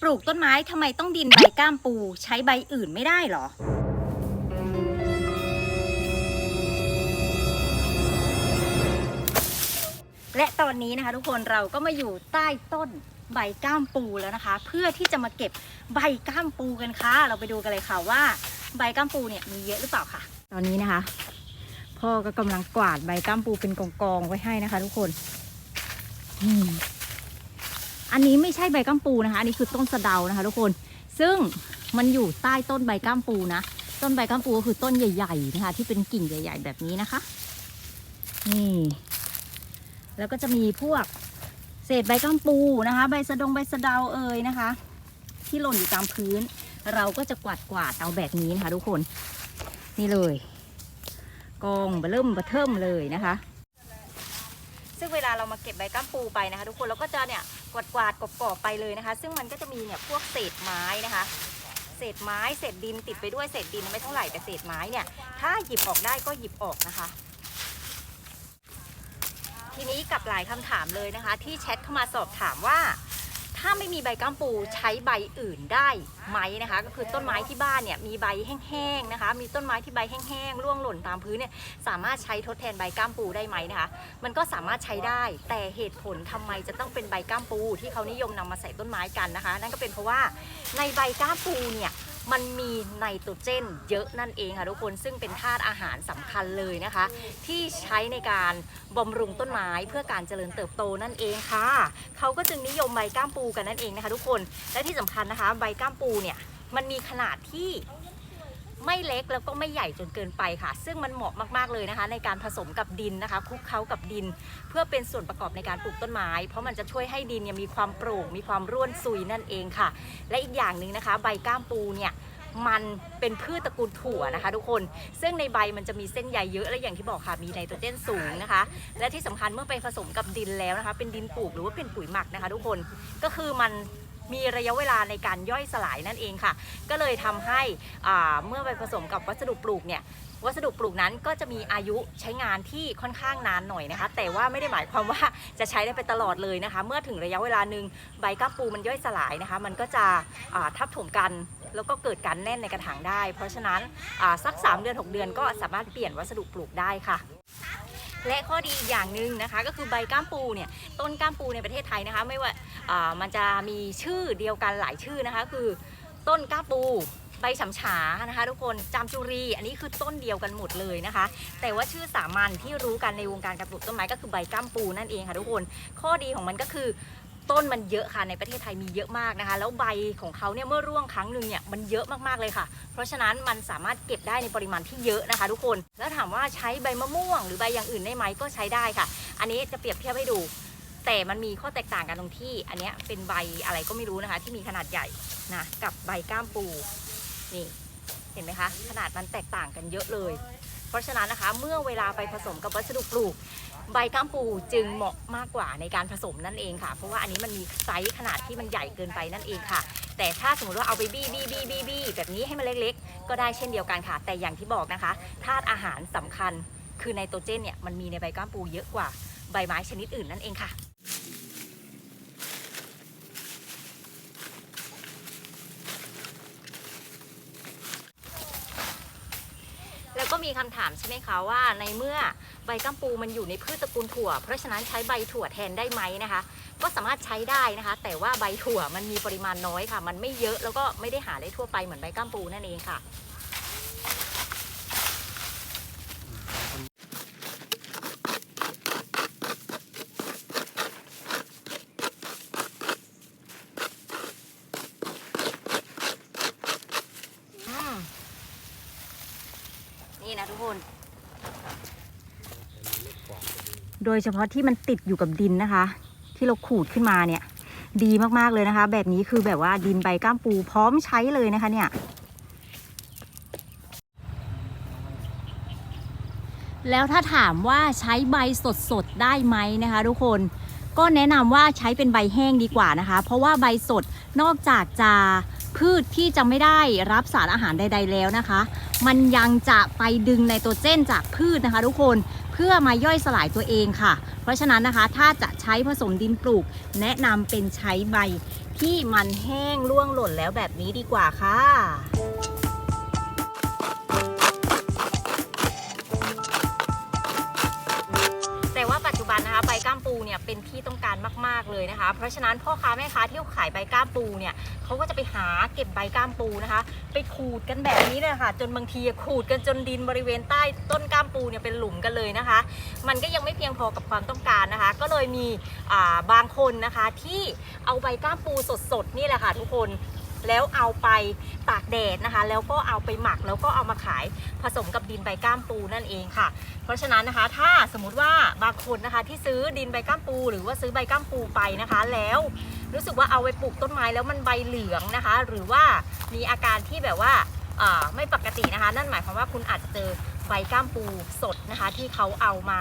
ปลูกต้นไม้ทำไมต้องดินใบก้ามปู ใช้ใบอื่นไม่ได้หรอ และตอนนี้นะคะทุกคนเราก็มาอยู่ใต้ต้นใบก้ามปูแล้วนะคะ เพื่อที่จะมาเก็บใบก้ามปูกันค่ะ เราไปดูกันเลยค่ะว่า ใบก้ามปูเนี่ยมีเยอะหรือเปล่าค่ะ ตอนนี้นะคะ พ่อก็กำลังกวาดใบก้ามปูเป็นกองๆไว้ให้นะคะ ทุกคนอืม อันนี้ไม่ใช่ใบก้ามปูนะคะ อันนี้คือต้นสะเดานะคะทุกคน ซึ่งมันอยู่ใต้ต้นใบก้ามปูนะ ต้นใบก้ามปูก็คือต้นใหญ่ๆนะคะที่เป็นกิ่งใหญ่ ๆ แบบนี้นะคะ นี่ แล้วก็จะมีพวกเศษใบก้ามปูนะคะ ใบสะดงใบสะเดาเอ่ยนะคะ ที่หล่นอยู่ตามพื้น เราก็จะกวาดกวาดๆเอาแบบนี้นะคะ ทุกคน นี่เลย กองเริ่มเบะเทิมเลยนะคะ ซึ่งเวลาเรามาเก็บใบก้ามปูไปนะคะ ทุกคนเราก็จะเนี่ยกวาดกวาดๆกรอบๆไปเลยนะคะ ซึ่งมันก็จะมีเนี่ยพวกเศษไม้นะคะ เศษไม้เศษดินติดไปด้วยเศษดินไม่เท่าไหร่แต่เศษไม้เนี่ยถ้าหยิบออกได้ก็หยิบออกนะคะ ทีนี้กับหลายคำถามเลยนะคะ ที่แชทเข้ามาสอบถามว่า ถ้าไม่มีใบก้ามปูใช้ใบอื่นได้ไหมนะคะ ก็คือต้นไม้ที่บ้านเนี่ยมีใบแห้งๆนะคะ มีต้นไม้ที่ใบแห้งๆร่วงหล่นตามพื้นเนี่ยสามารถใช้ทดแทนใบก้ามปูได้ไหมนะคะ มันก็สามารถใช้ได้แต่เหตุผลทำไมจะต้องเป็นใบก้ามปู ที่เขานิยมนำมาใส่ต้นไม้กันนะคะ นั่นก็เป็นเพราะว่าในใบก้ามปูเนี่ย มันมีไนโตรเจนเยอะนั่นเองค่ะทุกคนซึ่งเป็นธาตุอาหารสำคัญเลยนะคะ ที่ใช้ในการบำรุงต้นไม้เพื่อการเจริญเติบโตนั่นเองค่ะเขาก็จึงนิยมใบก้ามปูกันนั่นเองนะคะทุกคนและที่สำคัญนะคะ ใบก้ามปูเนี่ยมันมีขนาดที่ไม่เล็กแล้วก็ไม่ใหญ่จนเกินไปค่ะ ซึ่งมันเหมาะมากๆเลยนะคะ ในการผสมกับดินนะคะคลุกเคล้ากับดิน เพื่อเป็นส่วนประกอบในการปลูกต้นไม้ เพราะมันจะช่วยให้ดินเนี่ยมีความโปร่งมีความร่วนซุยนั่นเองค่ะ และอีกอย่างหนึ่งนะคะ ใบก้ามปูเนี่ย มันเป็นพืชตระกูลถั่วนะคะ ทุกคน ซึ่งในใบมันจะมีเส้นใยเยอะและอย่างที่บอกค่ะมีไนโตรเจนสูงนะคะ และที่สำคัญเมื่อไปผสมกับดินแล้วนะคะ เป็นดินปลูกหรือว่าเป็นปุ๋ยหมักนะคะ ทุกคนก็คือมันมีระยะเวลาในการย่อยสลายนั่นเองค่ะ ก็เลยทำให้เมื่อไปผสมกับวัสดุปลูกเนี่ยวัสดุปลูกนั้นก็จะมีอายุใช้งานที่ค่อนข้างนานหน่อยนะคะ แต่ว่าไม่ได้หมายความว่าจะใช้ได้ไปตลอดเลยนะคะ เมื่อถึงระยะเวลาหนึ่งใบก้าปูมันย่อยสลายนะคะ มันก็จะทับถมกัน แล้วก็เกิดการแน่นในกระถางได้ เพราะฉะนั้นสัก 3 เดือน 6 เดือนก็สามารถเปลี่ยนวัสดุปลูกได้ค่ะและข้อดีอีกอย่างหนึ่งนะคะก็คือใบก้ามปูเนี่ยต้นก้ามปูในประเทศไทยนะคะ ไม่ว่าอ่ามันจะมีชื่อเดียวกันหลายชื่อนะคะ คือต้นก้ามปูใบฉำฉานะคะทุกคนจามจุรี อันนี้คือต้นเดียวกันหมดเลยนะคะ แต่ว่าชื่อสามัญที่รู้กันในวงการการปลูกต้นไม้ก็คือใบก้ามปูนั่นเองค่ะทุกคน ข้อดีของมันก็คือ ต้นมันเยอะค่ะในประเทศไทยมีเยอะมากนะคะ แล้วใบของเขาเนี่ยเมื่อร่วงครั้งหนึ่งเนี่ยมันเยอะมากๆเลยค่ะ เพราะฉะนั้นมันสามารถเก็บได้ในปริมาณที่เยอะนะคะ ทุกคนแล้วถามว่าใช้ใบมะม่วง หรือใบอย่างอื่นได้ไหมก็ใช้ได้ค่ะ อันนี้จะเปรียบเทียบให้ดู แต่มันมีข้อแตกต่างกันตรงที่ อันนี้เป็นใบอะไรก็ไม่รู้นะคะ ที่มีขนาดใหญ่นะกับใบก้ามปูนี่เห็นไหมคะขนาดมันแตกต่างกันเยอะเลย เพราะฉะนั้นนะคะ เมื่อเวลาไปผสมกับวัสดุปลูก ใบก้ามปูจึงเหมาะมากกว่าในการผสมนั่นเองค่ะ เพราะว่าอันนี้มันมีไซส์ขนาดที่มันใหญ่เกินไปนั่นเองค่ะ แต่ถ้าสมมติว่าเอาไปบี้บี้บี้บี้บี้แบบนี้ให้มันเล็กๆ ก็ได้เช่นเดียวกันค่ะ แต่อย่างที่บอกนะคะธาตุอาหารสำคัญคือไนโตรเจนเนี่ยมันมีในใบก้ามปูเยอะกว่าใบไม้ชนิดอื่นนั่นเองค่ะ แล้วก็ มีคำถามใช่ไหมคะว่าในเมื่อใบกัมปูมันอยู่ในพืชตระกูลถั่ว เพราะฉะนั้นใช้ใบถั่วแทนได้ไหมนะคะ ก็สามารถใช้ได้นะคะ แต่ว่าใบถั่วมันมีปริมาณน้อยค่ะ มันไม่เยอะแล้วก็ไม่ได้หาได้ทั่วไปเหมือนใบกัมปูนั่นเองค่ะ อืมนี่นะทุกคน โดยเฉพาะที่มันติดอยู่กับดินนะคะ ที่เราขูดขึ้นมาเนี่ย ดีมากๆเลยนะคะ แบบนี้คือแบบว่าดินใบก้ามปูพร้อมใช้เลยนะคะเนี่ยแล้วถ้าถามว่าใช้ใบสดๆได้ไหมนะคะ ทุกคนก็แนะนำว่าใช้เป็นใบแห้งดีกว่านะคะ เพราะว่าใบสดนอกจากจะพืชที่จะไม่ได้รับสารอาหารใด ๆ แล้วนะคะ มันยังจะไปดึงไนโตรเจนจากพืชนะคะ ทุกคน พื่อพื่อมาย่อยสลายตัวเองค่ะ เพราะฉะนั้นนะคะถ้าจะใช้ผสมดินปลูก แนะนำเป็นใช้ใบที่มันแห้งร่วงหล่นแล้วแบบนี้ดีกว่าค่ะ มาก ๆเลยนะคะ เพราะฉะนั้นพ่อค้าแม่ค้าที่ขายใบก้ามปูเนี่ยเขาก็จะไปหาเก็บใบก้ามปูนะคะ ไปขูดกันแบบนี้เลยค่ะ จนบางทีขูดกันจนดินบริเวณใต้ต้นก้ามปูเนี่ยเป็นหลุมกันเลยนะคะ มันก็ยังไม่เพียงพอกับความต้องการนะคะ ก็เลยมีบางคนนะคะที่เอาใบก้ามปูสดๆนี่แหละค่ะทุกคน แล้วเอาไปตากแดดนะคะ แล้วก็เอาไปหมักแล้วก็เอามาขายผสมกับดินใบก้ามปูนั่นเองค่ะ เพราะฉะนั้นนะคะ ถ้าสมมติว่าบางคนนะคะที่ซื้อดินใบก้ามปู หรือว่าซื้อใบก้ามปูไปนะคะ แล้วรู้สึกว่าเอาไปปลูกต้นไม้แล้วมันใบเหลืองนะคะ หรือว่ามีอาการที่แบบว่าไม่ปกตินะคะ นั่นหมายความว่าคุณอาจจะเจอใบก้ามปูสดนะคะ ที่เขาเอามา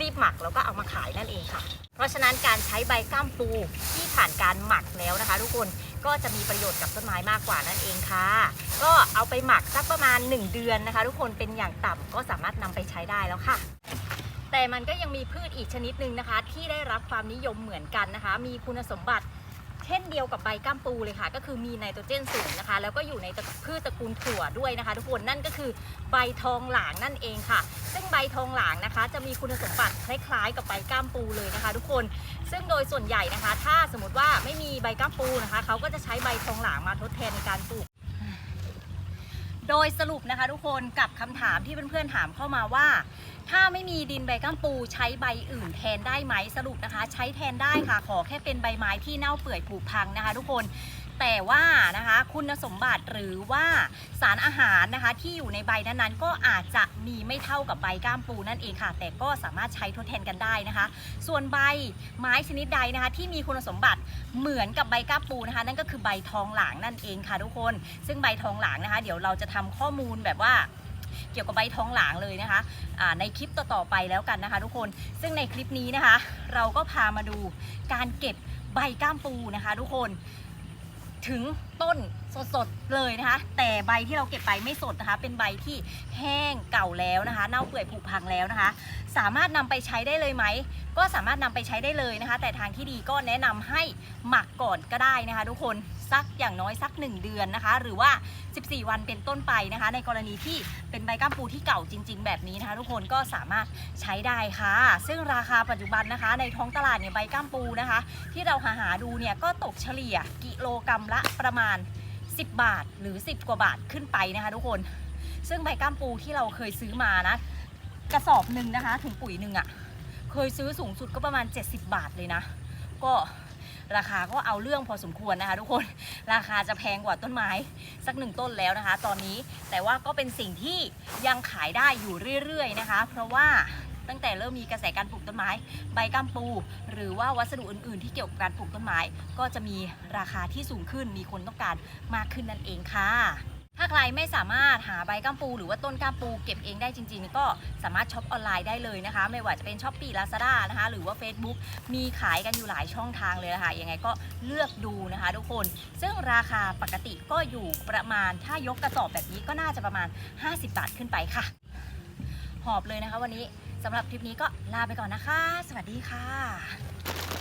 รีบหมักแล้วก็เอามาขายนั่นเองค่ะ เพราะฉะนั้นการใช้ใบก้ามปูที่ผ่านการหมักแล้วนะคะ ทุกคน ก็จะมีประโยชน์กับต้นไม้มากกว่านั่นเองค่ะ ก็เอาไปหมักสักประมาณ 1 เดือนนะคะ ทุกคนเป็นอย่างต่ำก็สามารถนำไปใช้ได้แล้วค่ะ แต่มันก็ยังมีพืชอีกชนิดหนึ่งนะคะ ที่ได้รับความนิยมเหมือนกันนะคะ มีคุณสมบัติ เช่นเดียวกับใบก้ามปูเลยค่ะ ก็คือมีไนโตรเจนสูงนะคะ แล้วก็อยู่ในพืชตระกูลถั่วด้วยนะคะ ทุกคนนั่นก็คือใบทองหลางนั่นเองค่ะ ซึ่งใบทองหลางนะคะ จะมีคุณสมบัติคล้ายๆ กับใบก้ามปูเลยนะคะ ทุกคน ซึ่งโดยส่วนใหญ่นะคะ ถ้าสมมติว่าไม่มีใบก้ามปูนะคะเขาก็จะใช้ใบทองหลางมาทดแทนในการปลูก โดยสรุปนะคะทุกคนกับคำถามที่เพื่อนๆถามเข้ามาว่า ถ้าไม่มีดินใบก้ามปูใช้ใบอื่นแทนได้ไหมสรุปนะคะ ใช้แทนได้ค่ะขอแค่เป็นใบไม้ที่เน่าเปื่อยผุพังนะคะ ทุกคน แต่ว่านะคะคุณสมบัติหรือว่าสารอาหารนะคะที่อยู่ในใบนั้นๆ ก็อาจจะมีไม่เท่ากับใบก้ามปูนั่นเองค่ะ แต่ก็สามารถใช้ทดแทนกันได้นะคะ ส่วนใบไม้ชนิดใดนะคะที่มีคุณสมบัติเหมือนกับใบก้ามปูนะคะ นั่นก็คือใบทองหลางนั่นเองค่ะทุกคน ซึ่งใบทองหลางนะคะ เดี๋ยวเราจะทำข้อมูลแบบว่าเกี่ยวกับใบทองหลางเลยนะคะอ่าในคลิปต่อๆไปแล้วกันนะคะ ทุกคน ซึ่งในคลิปนี้นะคะ เราก็พามาดูการเก็บใบก้ามปูนะคะ ทุกคน ถึงต้นสดๆเลยนะคะ แต่ใบที่เราเก็บไปไม่สดนะคะ เป็นใบที่แห้งเก่าแล้วนะคะ เน่าเปื่อยผุพังแล้วนะคะ สามารถนำไปใช้ได้เลยไหม ก็สามารถนำไปใช้ได้เลยนะคะ แต่ทางที่ดีก็แนะนำให้หมักก่อนก็ได้นะคะ ทุกคน สักอย่างน้อยสัก 1 เดือนนะคะ หรือว่า 14 วันเป็นต้นไปนะคะ ในกรณีที่เป็นใบก้ามปูที่เก่าจริง ๆ แบบนี้นะคะ ทุกคนก็สามารถใช้ได้ค่ะ ซึ่งราคาปัจจุบันนะคะ ในท้องตลาดเนี่ยใบก้ามปูนะคะ ที่เราหาหาดูเนี่ยก็ตกเฉลี่ยกิโลกรรัมละประมาณ 10 บาทหรือ 10 กว่าบาทขึ้นไปนะคะ ทุกคน ซึ่งใบก้ามปูที่เราเคยซื้อมานะกระสอบหนึ่งนะคะถุงปุ๋ยหนึ่งอะ่ะเคยซื้อสูงสุดก็ประมาณ 70 บาทเลยนะ ก็ ราคาก็เอาเรื่องพอสมควรนะคะ ทุกคนราคาจะแพงกว่าต้นไม้สักหนึ่งต้นแล้วนะคะ ตอนนี้แต่ว่าก็เป็นสิ่งที่ยังขายได้อยู่เรื่อยๆนะคะ เพราะว่าตั้งแต่เริ่มมีกระแสการปลูกต้นไม้ ใบกัมปู หรือว่าวัสดุอื่น ๆ ที่เกี่ยวกับการปลูกต้นไม้ ก็จะมีราคาที่สูงขึ้นมีคนต้องการมากขึ้นนั่นเองค่ะ ถ้าใครไม่สามารถหาใบก้ามปู หรือว่าต้นก้ามปูเก็บเองได้จริง ๆ ก็สามารถช็อปออนไลน์ได้เลยนะคะ ไม่ว่าจะเป็นช้อปปี้ลาซาด้านะคะ หรือว่า Facebook มีขายกันอยู่หลายช่องทางเลยนะคะยังไงก็เลือกดูนะคะทุกคน ซึ่งราคาปกติก็อยู่ประมาณถ้ายกกระสอบแบบนี้ก็น่าจะประมาณ 50 บาทขึ้นไปค่ะ หอบเลยนะคะวันนี้สำหรับคลิปนี้ก็ลาไปก่อนนะคะ สวัสดีค่ะ